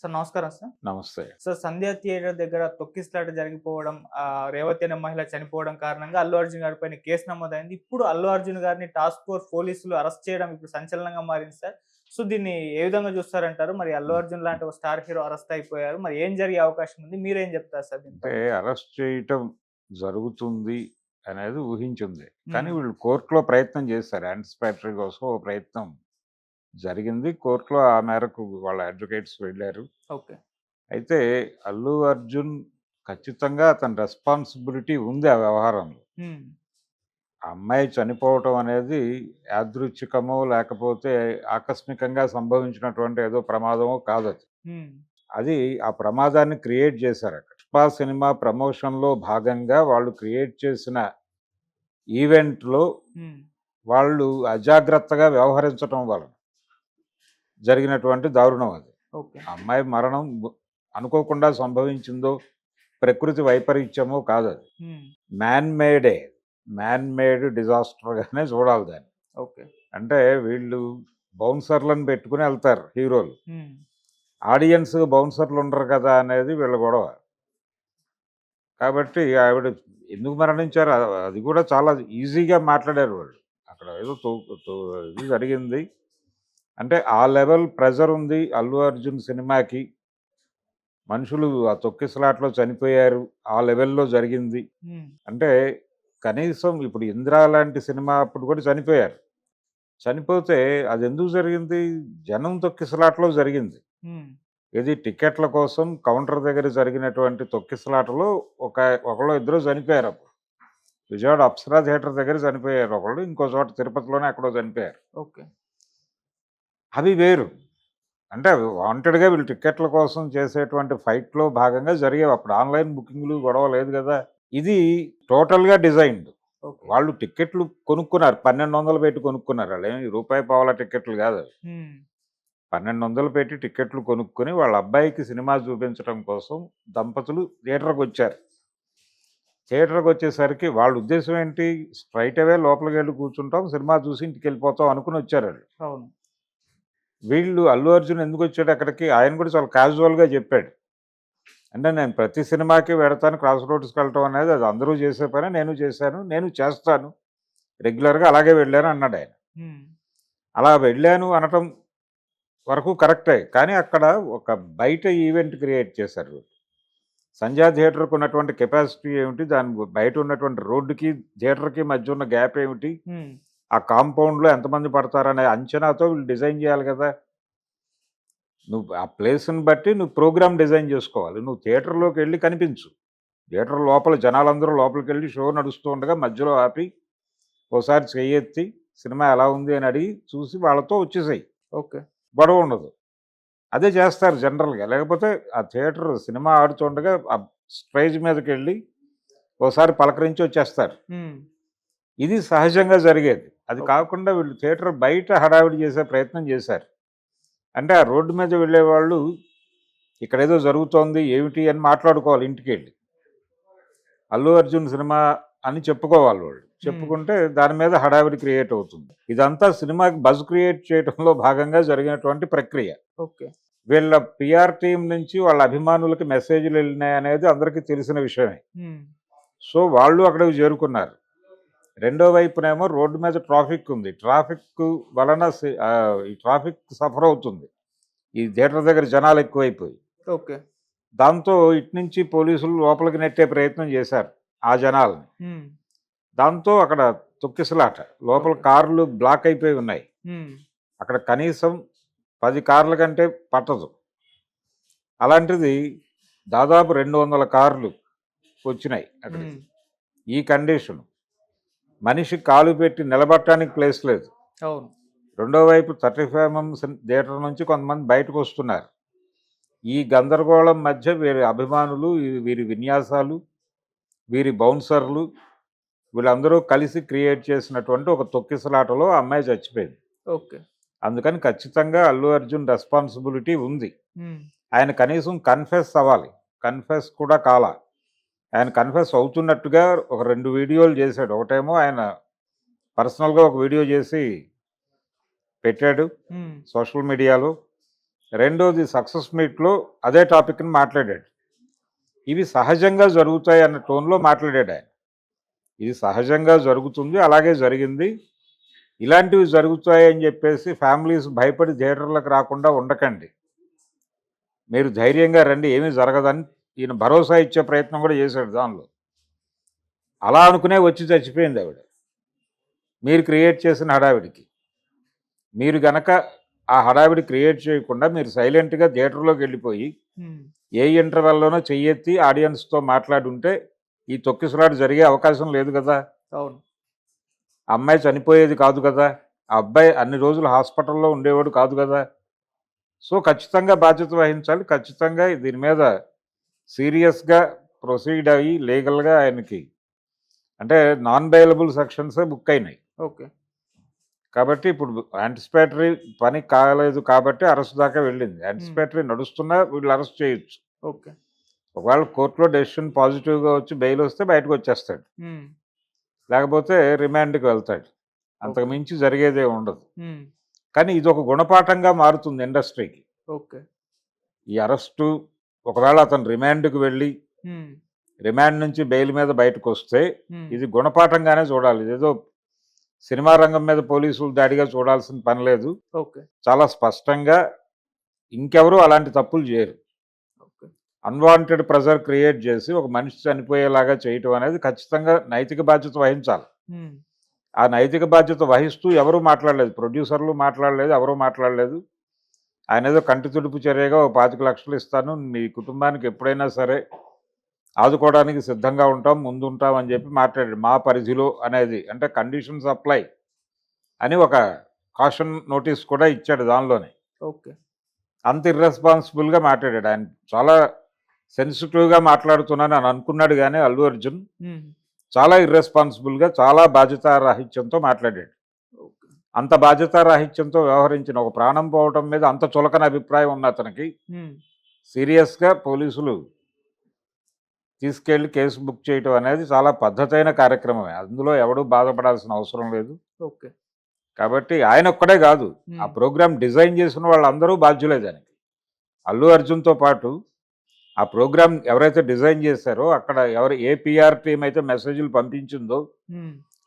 Sir నమస్కారం sir. నమస్తే. Sir సంధ్య theatre దగ్గర తొక్కిసలాట జరిగిపోవడం రేవతి అనే మహిళ చనిపోవడం కారణంగా అల్లు అర్జున్ గారి పైన కేసు నమోదైంది. ఇప్పుడు అల్లు అర్జున్ గారిని టాస్క్ ఫోర్స్ పోలీసులు అరెస్ట్ చేయడం ఇప్పుడు సంచలనంగా మారింది సార్. సో దీన్ని ఏ విధంగా చూస్తారంటారు? మరి అల్లు అర్జున్ లాంటి ఒక స్టార్ హీరో అరెస్ట్ అయిపోయారు. మరి ఏం జరిగే అవకాశం ఉంది? మీరేం చెప్తారు సార్ అంటే అరెస్ట్ చేయటం జరుగుతుంది అనేది ఊహించింది. కానీ మ్మ్. వీళ్ళు కోర్టులో ప్రయత్నం చేశారు యాంటిసిపేటరీ కోసం ప్రయత్నం జరిగింది. కోర్టులో ఆ మేరకు వాళ్ళ అడ్వకేట్స్ వెళ్ళారు. ఓకే. అయితే అల్లు అర్జున్ ఖచ్చితంగా అతని రెస్పాన్సిబిలిటీ ఉంది ఆ వ్యవహారంలో. అమ్మాయి చనిపోవటం అనేది యాదృచ్ఛికమో లేకపోతే ఆకస్మికంగా సంభవించినటువంటి ఏదో ప్రమాదమో కాదు అది ఆ ప్రమాదాన్ని క్రియేట్ చేశారు అక్కడ. పుష్ప సినిమా ప్రమోషన్లో భాగంగా వాళ్ళు క్రియేట్ చేసిన ఈవెంట్లో వాళ్ళు అజాగ్రత్తగా వ్యవహరించడం వలన. జరిగినటువంటి దారుణం అది. అమ్మాయి మరణం అనుకోకుండా సంభవించిందో ప్రకృతి వైపరీత్యమో కాదు అది మ్యాన్ మేడే మ్యాన్ మేడ్ డిజాస్టర్గానే చూడాలి దాన్ని. ఓకే. అంటే వీళ్ళు బౌన్సర్లను పెట్టుకుని వెళ్తారు హీరోలు. ఆడియన్స్ బౌన్సర్లు ఉండరు కదా అనేది వీళ్ళ గొడవ. కాబట్టి ఆవిడ ఎందుకు మరణించారు? అది కూడా చాలా ఈజీగా మాట్లాడారు వాళ్ళు. అక్కడ ఏదో ఇది జరిగింది. అంటే ఆ లెవెల్ ప్రెజర్ ఉంది అల్లు అర్జున్ సినిమాకి. మనుషులు ఆ తొక్కిసలాట్లో చనిపోయారు ఆ లెవెల్లో జరిగింది. అంటే కనీసం ఇప్పుడు ఇందిరా లాంటి సినిమా అప్పుడు కూడా చనిపోయారు. చనిపోతే అది ఎందుకు జరిగింది? జనం తొక్కిసలాట్లో జరిగింది. ఇది టికెట్ల కోసం కౌంటర్ దగ్గర జరిగినటువంటి తొక్కిసలాటలో ఒక ఒకళ్ళు ఇద్దరు చనిపోయారు అప్పుడు. విజయవాడ అప్సరా థియేటర్ దగ్గర చనిపోయారు ఒకళ్ళు ఇంకో చోట తిరుపతిలోనే ఎక్కడో చనిపోయారు. ఓకే. అవి వేరు. అంటే వాంటెడ్గా వీళ్ళు టికెట్ల కోసం చేసేటువంటి ఫైట్లో భాగంగా జరిగేవి. అప్పుడు ఆన్లైన్ బుకింగ్లు గొడవ లేదు కదా. ఇది టోటల్గా డిజైన్డ్. వాళ్ళు టికెట్లు కొనుక్కున్నారు. పన్నెండు వందలు పెట్టి కొనుక్కున్నారు. వాళ్ళు ఏమి రూపాయి పావుల టికెట్లు కాదు పన్నెండు వందలు పెట్టి టికెట్లు కొనుక్కొని వాళ్ళ అబ్బాయికి సినిమా చూపించడం కోసం దంపతులు థియేటర్కి వచ్చారు. థియేటర్కి వచ్చేసరికి వాళ్ళ ఉద్దేశం ఏంటి? స్ట్రైట్ అవే లోపలికి వెళ్ళి కూర్చుంటాం. సినిమా చూసి ఇంటికి వెళ్ళిపోతాం అనుకుని వచ్చారు వాళ్ళు. అవును. వీళ్ళు అల్లు అర్జున్ ఎందుకు వచ్చాడు అక్కడికి? ఆయన కూడా చాలా క్యాజువల్గా చెప్పాడు. అంటే నేను ప్రతి సినిమాకి వెడతాను క్రాస్ రోడ్స్కి వెళ్ళటం అనేది అది అందరూ చేసే పని నేను చేశాను నేను చేస్తాను. రెగ్యులర్గా అలాగే వెళ్ళాను అన్నాడు ఆయన. అలా వెళ్ళాను అనటం వరకు కరెక్టే. కానీ అక్కడ ఒక బయట ఈవెంట్ క్రియేట్ చేశారు. సంధ్యా థియేటర్కి ఉన్నటువంటి కెపాసిటీ ఏమిటి? దాని బయట ఉన్నటువంటి రోడ్డుకి థియేటర్కి మధ్య ఉన్న గ్యాప్ ఏమిటి? ఆ కాంపౌండ్లో ఎంతమంది పడతారనే అంచనాతో వీళ్ళు డిజైన్ చేయాలి కదా! నువ్వు ఆ ప్లేస్ని బట్టి నువ్వు ప్రోగ్రామ్ డిజైన్ చేసుకోవాలి. నువ్వు థియేటర్లోకి వెళ్ళి కనిపించు. థియేటర్ లోపల జనాలందరూ లోపలికి వెళ్ళి షో నడుస్తూ ఉండగా మధ్యలో ఆపి ఓసారి చెయ్యెత్తి సినిమా ఎలా ఉంది? అని అడిగి చూసి వాళ్ళతో వచ్చేసాయి. ఓకే. గొడవ ఉండదు. అదే చేస్తారు జనరల్గా. లేకపోతే ఆ థియేటర్ సినిమా ఆడుతుండగా ఆ స్టేజ్ మీదకి వెళ్ళి ఓసారి పలకరించి వచ్చేస్తారు. ఇది సహజంగా జరిగేది. అది. కాకుండా వీళ్ళు థియేటర్ బయట హడావిడి చేసే ప్రయత్నం చేశారు. అంటే ఆ రోడ్డు మీద వెళ్ళే వాళ్ళు ఇక్కడ ఏదో జరుగుతోంది ఏమిటి అని మాట్లాడుకోవాలి ఇంటికి వెళ్ళి అల్లు అర్జున్ సినిమా అని చెప్పుకోవాలి వాళ్ళు. చెప్పుకుంటే దాని మీద హడావిడి క్రియేట్ అవుతుంది. ఇదంతా సినిమాకి బజ్ క్రియేట్ చేయడంలో భాగంగా జరిగినటువంటి ప్రక్రియ. ఓకే. వీళ్ళ పిఆర్ టీం నుంచి వాళ్ళ అభిమానులకి మెసేజ్లు వెళ్ళినాయి అనేది అందరికీ తెలిసిన విషయమే. సో వాళ్ళు అక్కడికి చేరుకున్నారు. రెండో వైపునేమో రోడ్డు మీద ట్రాఫిక్ ఉంది ట్రాఫిక్ వలన ఈ ట్రాఫిక్ సఫర్ అవుతుంది. ఈ థియేటర్ దగ్గర జనాలు ఎక్కువైపోయి. ఓకే. దాంతో ఇటు నుంచి పోలీసులు లోపలికి నెట్టే ప్రయత్నం చేశారు ఆ జనాల్ని. దాంతో అక్కడ తొక్కిసలాట. లోపల కార్లు బ్లాక్ అయిపోయి ఉన్నాయి. అక్కడ కనీసం పది కార్ల కంటే పట్టదు. అలాంటిది దాదాపు రెండు వందల కార్లు వచ్చినాయి అక్కడ ఈ కండిషన్. మనిషి కాలు పెట్టి నిలబట్టడానికి ప్లేస్ లేదు. అవును. రెండో వైపు థర్టీ ఫైవ్ ఎంఎం థియేటర్ నుంచి కొంతమంది బయటకు వస్తున్నారు. ఈ గందరగోళం మధ్య వీరి అభిమానులు వీరి విన్యాసాలు వీరి బౌన్సర్లు వీళ్ళందరూ కలిసి క్రియేట్ చేసినటువంటి ఒక తొక్కిసలాటలో అమ్మాయి చచ్చిపోయింది. ఓకే. అందుకని ఖచ్చితంగా అల్లు అర్జున్ రెస్పాన్సిబిలిటీ ఉంది. ఆయన కనీసం కన్ఫెస్ అవ్వాలి. కన్ఫెస్ కూడా కాల. ఆయన కన్ఫెస్ అవుతున్నట్టుగా ఒక రెండు వీడియోలు చేశాడు. ఒకటేమో ఆయన పర్సనల్గా ఒక వీడియో చేసి పెట్టాడు సోషల్ మీడియాలో. రెండోది సక్సెస్ మీట్లో అదే టాపిక్ని మాట్లాడాడు. ఇవి సహజంగా జరుగుతాయి అన్న టోన్లో మాట్లాడాడు ఆయన. ఇది సహజంగా జరుగుతుంది అలాగే జరిగింది. ఇలాంటివి జరుగుతాయి అని చెప్పేసి ఫ్యామిలీస్ భయపడి థియేటర్లకు రాకుండా ఉండకండి. మీరు ధైర్యంగా రండి ఏమీ జరగదని ఈయన భరోసా ఇచ్చే ప్రయత్నం కూడా చేశాడు దానిలో. అలా అనుకునే వచ్చి చచ్చిపోయింది ఆవిడ. మీరు క్రియేట్ చేసిన హడావిడికి. మీరు గనక ఆ హడావిడి క్రియేట్ చేయకుండా మీరు సైలెంట్గా థియేటర్లోకి వెళ్ళిపోయి ఏ ఇంటర్వెల్లోనో చెయ్యెత్తి ఆడియన్స్తో మాట్లాడుంటే ఈ తొక్కిసలాట జరిగే అవకాశం లేదు కదా. అవును. అమ్మాయి చనిపోయేది కాదు కదా. ఆ అబ్బాయి అన్ని రోజులు హాస్పిటల్లో ఉండేవాడు కాదు కదా. సో ఖచ్చితంగా బాధ్యత వహించాలి. ఖచ్చితంగా దీని మీద సీరియస్గా ప్రొసీడ్ అయ్యి లీగల్గా ఆయనకి అంటే నాన్ బెయిలబుల్ సెక్షన్సే బుక్ అయినాయి ఓకే. కాబట్టి ఇప్పుడు యాంటిసిపేటరీ పని కాలేదు కాబట్టి అరెస్ట్ దాకా వెళ్ళింది. యాంటిసిపేటరీ నడుస్తున్నా వీళ్ళు అరెస్ట్ చేయొచ్చు. ఓకే. ఒకవేళ కోర్టులో డెసిషన్ పాజిటివ్గా వచ్చి బెయిల్ వస్తే బయటకు వచ్చేస్తాడు. లేకపోతే రిమాండ్కి వెళ్తాడు. అంతకు. మించి జరిగేదే ఉండదు. కానీ ఇది ఒక గుణపాఠంగా మారుతుంది ఇండస్ట్రీకి. ఓకే. ఈ అరెస్టు ఒకవేళ అతను రిమాండ్కి వెళ్ళి రిమాండ్ నుంచి బెయిల్ మీద బయటకు వస్తే ఇది గుణపాఠంగానే చూడాలి. ఇదేదో సినిమా రంగం మీద పోలీసులు దాడిగా చూడాల్సిన పని లేదు. చాలా స్పష్టంగా ఇంకెవరూ అలాంటి తప్పులు చేయరు. అన్వాంటెడ్ ప్రెజర్ క్రియేట్ చేసి ఒక మనిషి చనిపోయేలాగా చేయటం అనేది ఖచ్చితంగా నైతిక బాధ్యత వహించాలి. ఆ నైతిక బాధ్యత వహిస్తూ ఎవరూ మాట్లాడలేదు. ప్రొడ్యూసర్లు మాట్లాడలేదు ఎవరూ మాట్లాడలేదు. ఆయన ఏదో కంటి తుడుపు చర్యగా ఒక పాతిక లక్షలు ఇస్తాను మీ కుటుంబానికి ఎప్పుడైనా సరే ఆదుకోవడానికి సిద్ధంగా ఉంటాం ముందుంటాం అని చెప్పి మాట్లాడాడు. మా పరిధిలో అనేది అంటే కండిషన్స్ అప్లై అని ఒక కాషన్ నోటీస్ కూడా ఇచ్చాడు దానిలోనే. ఓకే. అంత ఇర్రెస్పాన్సిబుల్గా మాట్లాడాడు. ఆయన చాలా సెన్సిటివ్గా మాట్లాడుతున్నాను అని అనుకున్నాడు కానీ అల్లు అర్జున్ చాలా ఇర్రెస్పాన్సిబుల్గా చాలా బాధ్యతారాహిత్యంతో మాట్లాడాడు. అంత బాధ్యతారాహిత్యంతో వ్యవహరించిన ఒక ప్రాణం పోవటం మీద అంత చులకన అభిప్రాయం ఉన్న అతనికి సీరియస్గా పోలీసులు తీసుకెళ్ళి కేసు బుక్ చేయటం అనేది చాలా పద్ధతైన కార్యక్రమమే. అందులో ఎవడూ బాధపడాల్సిన అవసరం లేదు. ఓకే. కాబట్టి ఆయన ఒక్కడే కాదు. ఆ ప్రోగ్రామ్ డిజైన్ చేసిన వాళ్ళందరూ బాధ్యులే దానికి. అల్లు అర్జున్తో పాటు ఆ ప్రోగ్రామ్ ఎవరైతే డిజైన్ చేశారో అక్కడ ఎవరు ఏ పిఆర్ టీం అయితే మెసేజ్లు పంపించిందో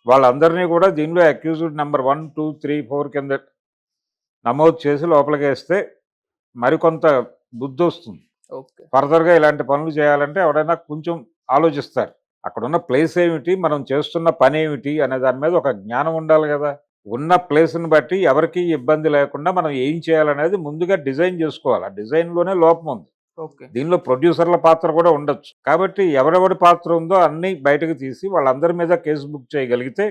వాళ్ళందరినీ కూడా దీనిలో accused number one two three four కింద నమోదు చేసి లోపలికి వేస్తే మరికొంత బుద్ధి వస్తుంది. ఫర్దర్గా ఇలాంటి పనులు చేయాలంటే ఎవరైనా కొంచెం ఆలోచిస్తారు. అక్కడ ఉన్న ప్లేస్ ఏమిటి మనం చేస్తున్న పని ఏమిటి అనే దాని మీద ఒక జ్ఞానం ఉండాలి కదా. ఉన్న ప్లేస్ని బట్టి ఎవరికి ఇబ్బంది లేకుండా మనం ఏం చేయాలనేది ముందుగా డిజైన్ చేసుకోవాలి. ఆ డిజైన్లోనే లోపం ఉంది. దీనిలో ప్రొడ్యూసర్ల పాత్ర కూడా ఉండొచ్చు. కాబట్టి ఎవరెవరి పాత్ర ఉందో అన్ని బయటకు తీసి వాళ్ళందరి మీద కేసు బుక్ చేయగలిగితే